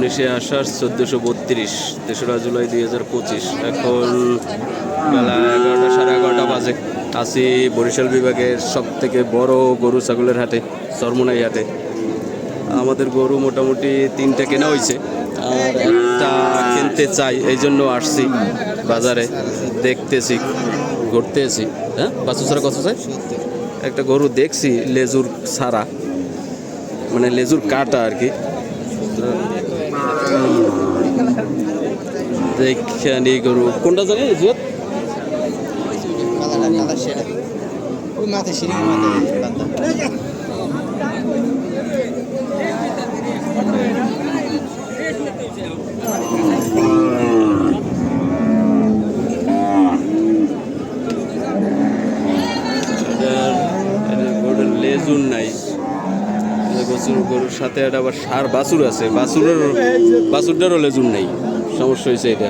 উনিশে আষাঢ় চোদ্দোশো বত্রিশ, তেসরা জুলাই দুই হাজার পঁচিশ। এখন বেলা এগারোটা সাড়ে এগারোটা বাজে। আসি বরিশাল বিভাগের সব থেকে বড় গরু ছাগলের হাটে সরমুনাই হাটে। আমাদের গরু মোটামুটি তিনটে কেনা হয়েছে। আর একটা কিনতে চাই, এই জন্য আসছি বাজারে। দেখতেছি, ঘুরতেছি। হ্যাঁ বাসু ছাড়া কত চাই? একটা গরু দেখছি, লেজুর ছাড়া। মানে লেজুর কাটা আর কি। দেখি গরু কোনটা জানি? গরুর লেজুর নাই। গরুর সাথে একটা আবার সার বাছুর আছে। বাছুরের বাছুরটারও লেজুর নেই। সমস্যা হয়েছে এটা।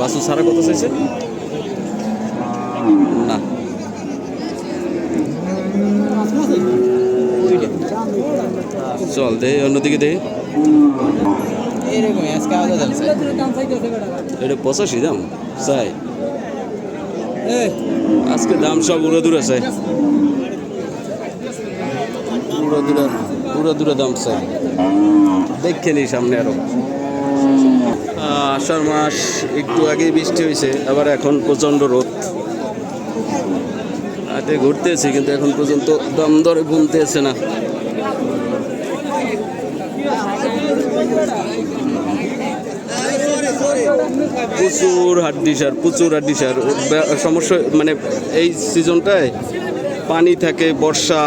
বাছুর সারা কত চাইছে না। চল দে অন্যদিকে দে। আজকে দাম এটা পঁচাশি দাম? চাই। আজকে দাম সব উড়ো দূরে চাই। উড়ো দূরে উড়ো দূরে দাম চাই। দেখে নি সামনে আরও। আষাঢ় মাস একটু আগে বৃষ্টি হয়েছে, আবার এখন প্রচণ্ড রোদ। হাটে ঘুরতেছি, কিন্তু এখন পর্যন্ত দাম দরে গুনতেছে না। প্রচুর হাড্ডি সার, প্রচুর হাড্ডি সার। সমস্যা মানে এই সিজনটায় পানি থাকে, বর্ষা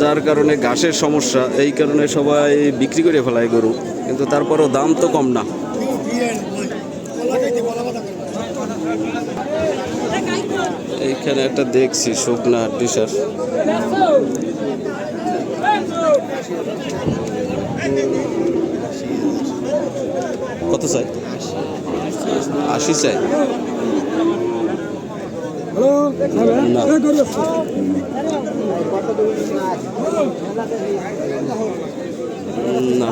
যার কারণে ঘাসের সমস্যা, এই কারণে সবাই বিক্রি করে ফেলায় গরু। কিন্তু তারপরও দাম তো কম না। এইখানে একটা দেখছি, শুকনা সার কত চাই? আশি চাই। না।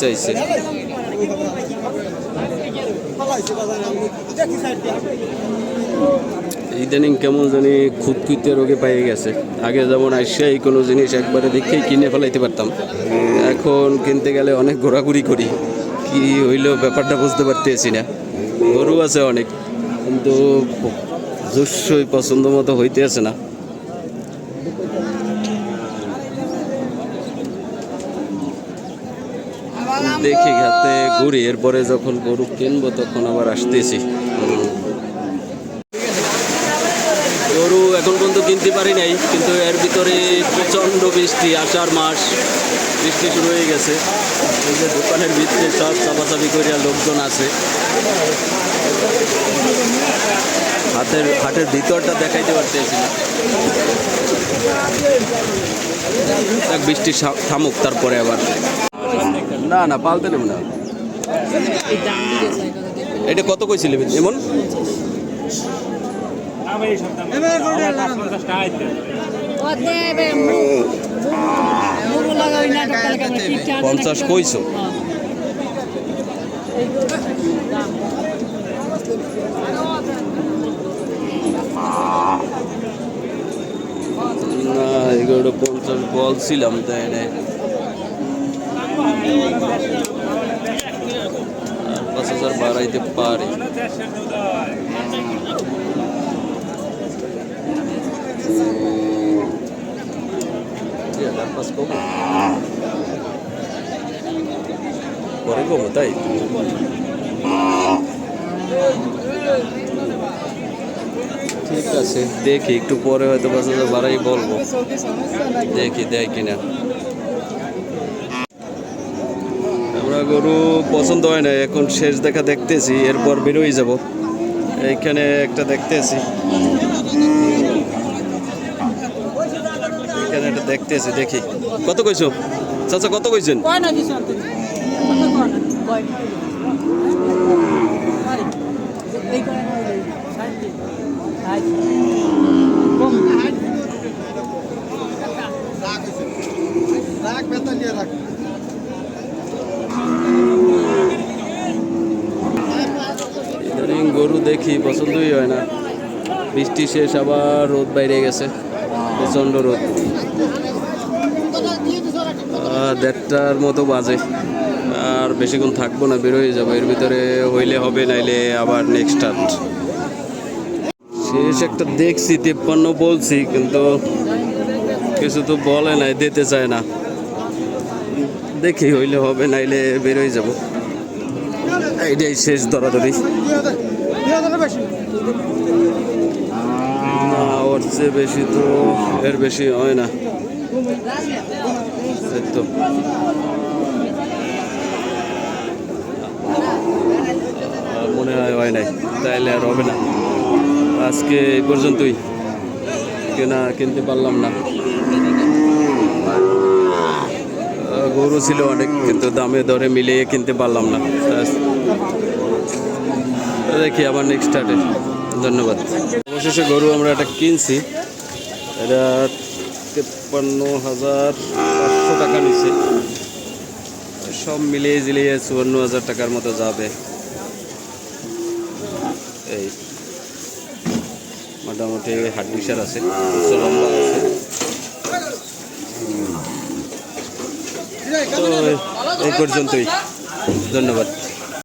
চাইছে। ইদানিং কেমন জানি খুঁতখুঁতে রোগে পাইয়ে গেছে। আগে যেমন আসিয়াই কোনো জিনিস একবারে দেখেই কিনে ফেলাইতে পারতাম। এখন কিনতে গেলে অনেক ঘোরাঘুরি করি। কি হইল ব্যাপারটা বুঝতে পারতেছি না। গরু আছে অনেক, কিন্তু জুসই পছন্দ মতো হইতে আছে না। দেখি ঘাতে ঘুরি, এরপরে যখন গরু কিনবো তখন আবার আসতেছি গরু এখন পর্যন্ত কিনতে পারি নাই, কিন্তু এর ভিতরে প্রচণ্ড বৃষ্টি, আষাঢ় মাস, বৃষ্টি শুরু হয়ে গেছে। এই যে দোকানের ভিতরে সব চাপাচাপি করিয়া লোকজন আছে। হাতের হাটের ভিতরটা দেখাইতে পারতেছি না। বৃষ্টি থামুক তারপরে আবার। না না, পালতে নেব না। এটা কত কইছিলি, এমন? পঞ্চাশ কইছো? না এগুলো পঞ্চাশ বলছিলাম তাই আর পাঁচ হাজার বাড়াইতে পারি দুই হাজার পাঁচ কমো ঠিক আছে, দেখি, একটু পরে হয়তো হাজার বাড়াই বলব। দেখি দেয় কিনা আমরা গরু পছন্দ হয় না, এখন শেষ দেখা দেখতেছি, এরপর বেরোই যাব। এইখানে একটা দেখতেছি এখানে একটা দেখতেছি, দেখি। কত কইছো? চাচা, কত কইছেন? গরু দেখি, পছন্দই হয় না। বৃষ্টি শেষ, আবার রোদ বাইরে গেছে। প্রচণ্ড রোদ। দেড়টার মতো বাজে। আর বেশিক্ষণ থাকব না, বেরোয় যাব। এর ভিতরে হইলে হবে, নাইলে আবার নেক্সট স্টার্ট শেষ একটা দেখছি, তেপ্পান্ন বলছি, কিন্তু কিছু তো বলে নাই, দিতে চায় না। দেখি হইলে হবে, নাইলে বেরোয় যাব। এইটাই শেষ ওর চেয়ে বেশি তো এর বেশি হয় না। তো। মনে হয় হয় নাই, তাইলে আর হবে না। আজকে এই পর্যন্তই। কেনা কিনতে পারলাম না। গরু ছিল অনেক, কিন্তু দামে দরে মিলিয়ে কিনতে পারলাম না। দেখি আবার নেক্সট স্টার্টে ধন্যবাদ। অবশেষে গরু আমরা একটা কিনছি। এটা তেপ্পান্ন হাজার পাঁচশো টাকা নিচ্ছে। সব মিলিয়ে জিলিয়ে চুয়ান্ন হাজার টাকার মতো যাবে। এই মোটামুটি হাড্ডিসার আছে আছে। এই পর্যন্তই। ধন্যবাদ।